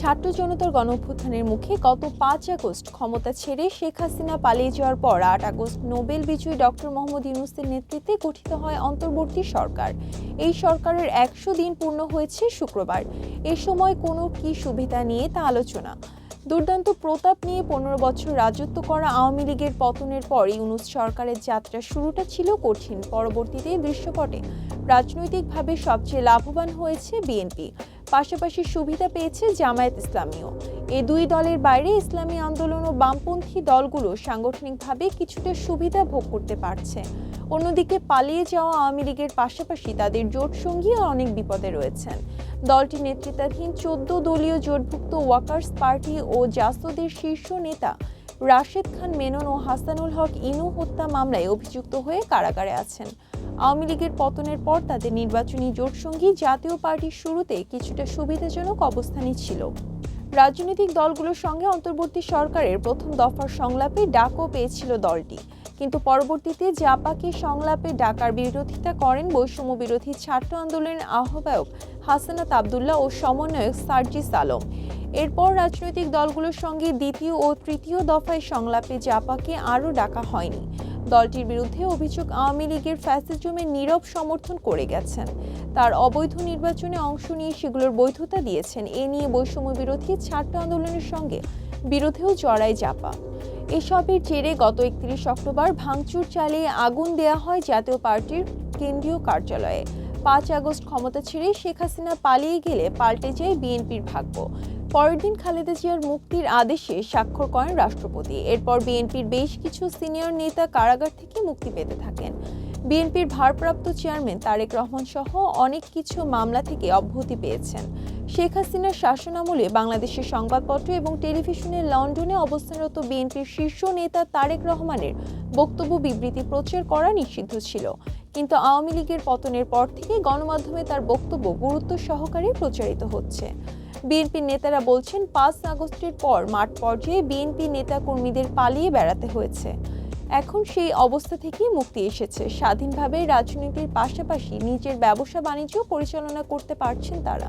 ছাত্র জনতার গণঅভ্যুত্থানের মুখে গত পাঁচ আগস্ট ক্ষমতা ছেড়ে শেখ হাসিনা পালিয়ে যাওয়ার পর আট আগস্ট নোবেল বিজয়ী ডক্টর মোহাম্মদ ইউনুসের নেতৃত্বে গঠিত হয় অন্তর্বর্তী সরকার। এই সরকারের একশো দিন পূর্ণ হয়েছে শুক্রবার। এ সময় কোনো কি সুবিধা নিয়ে তা আলোচনা। দুর্দান্ত প্রতাপ নিয়ে পনেরো বছর রাজত্ব করা আওয়ামী লীগের পতনের পর ইউনুস সরকারের যাত্রা শুরুটা ছিল কঠিন। পরবর্তীতে দৃশ্যপটে রাজনৈতিকভাবে সবচেয়ে লাভবান হয়েছে বিএনপি। পাশাপাশি সুবিধা পেয়েছে জামায়াত ইসলামীও। এ দুই দলের বাইরে ইসলামী আন্দোলন ও বামপন্থী দলগুলো সাংগঠনিকভাবে কিছুটা সুবিধা ভোগ করতে পারছে। অন্যদিকে পালিয়ে যাওয়া আওয়ামী লীগের পাশাপাশি তাদের জোট সঙ্গী অনেক বিপদে রয়েছেন। দলটি নেতৃত্বাধীন চোদ্দ দলীয় জোটভুক্ত ওয়াকার্স পার্টি ও জাসদের শীর্ষ নেতা রাশেদ খান মেনন ও হাসানুল হক ইনু হত্যা মামলায় অভিযুক্ত হয়ে কারাগারে আছেন। আওয়ামী লীগের পতনের পর তাদের নির্বাচনী জোটসঙ্গী জাতীয় পার্টির শুরুতে কিছুটা সুবিধাজনক অবস্থানে ছিল। রাজনৈতিক দলগুলোর সঙ্গে অন্তর্বর্তী সরকারের প্রথম দফার সংলাপে ডাকও পেয়েছিল দলটি। কিন্তু পরবর্তীতে জাপাকে সংলাপে ডাকার বিরোধিতা করেন বৈষম্য বিরোধী ছাত্র আন্দোলনের আহ্বায়ক হাসানাত আবদুল্লাহ ও সমন্বয়ক সার্জিস আলম। এরপর রাজনৈতিক দলগুলোর সঙ্গে দ্বিতীয় ও তৃতীয় দফায় সংলাপে জাপাকে আরও ডাকা হয়নি। দলটির বিরুদ্ধে অভিযোগ আওয়ামী লীগের ফ্যাসিজমের নীরব সমর্থন করে গেছেন। তার অবৈধ নির্বাচনে অংশ নিয়ে সেগুলোর বৈধতা দিয়েছেন। এ নিয়ে বৈষম্য বিরোধী ছাত্র আন্দোলনের সঙ্গে বিরোধেও জড়ায় জাপা। এসবের জেরে গত একত্রিশ অক্টোবর ভাঙচুর চালিয়ে আগুন দেয়া হয় জাতীয় পার্টির কেন্দ্রীয় কার্যালয়ে। পাঁচ আগস্ট ক্ষমতা ছেড়ে শেখ হাসিনা পালিয়ে গেলে পাল্টে যায় বিএনপির ভাগ্য। পরের দিন খালেদা জিয়ার মুক্তির আদেশে স্বাক্ষর করেন রাষ্ট্রপতি। এরপর বিএনপির বেশ কিছু সিনিয়র নেতা কারাগার থেকে মুক্তি পেতে থাকেন। বিএনপির ভারপ্রাপ্ত চেয়ারম্যান তারেক রহমান সহ অনেক কিছু মামলা থেকে অব্যাহতি পেয়েছেন। শেখ হাসিনার শাসনামলে বাংলাদেশের সংবাদপত্র এবং টেলিভিশনে লন্ডনে অবস্থানরত বিএনপির শীর্ষ নেতা তারেক রহমানের বক্তব্য বিবৃতি প্রচার করা নিষিদ্ধ ছিল। কিন্তু আওয়ামী লীগের পতনের পর থেকে গণমাধ্যমে তার বক্তব্য গুরুত্ব সহকারে প্রচারিত হচ্ছে। বিএনপির নেতারা বলছেন, পাঁচ আগস্টের পর মাঠ পর্যায়ে বিএনপি নেতা কর্মীদের পালিয়ে বেড়াতে হয়েছে। এখন সেই অবস্থা থেকেই মুক্তি এসেছে। স্বাধীনভাবে রাজনীতির পাশাপাশি নিজের ব্যবসা বাণিজ্য পরিচালনা করতে পারছেন তারা।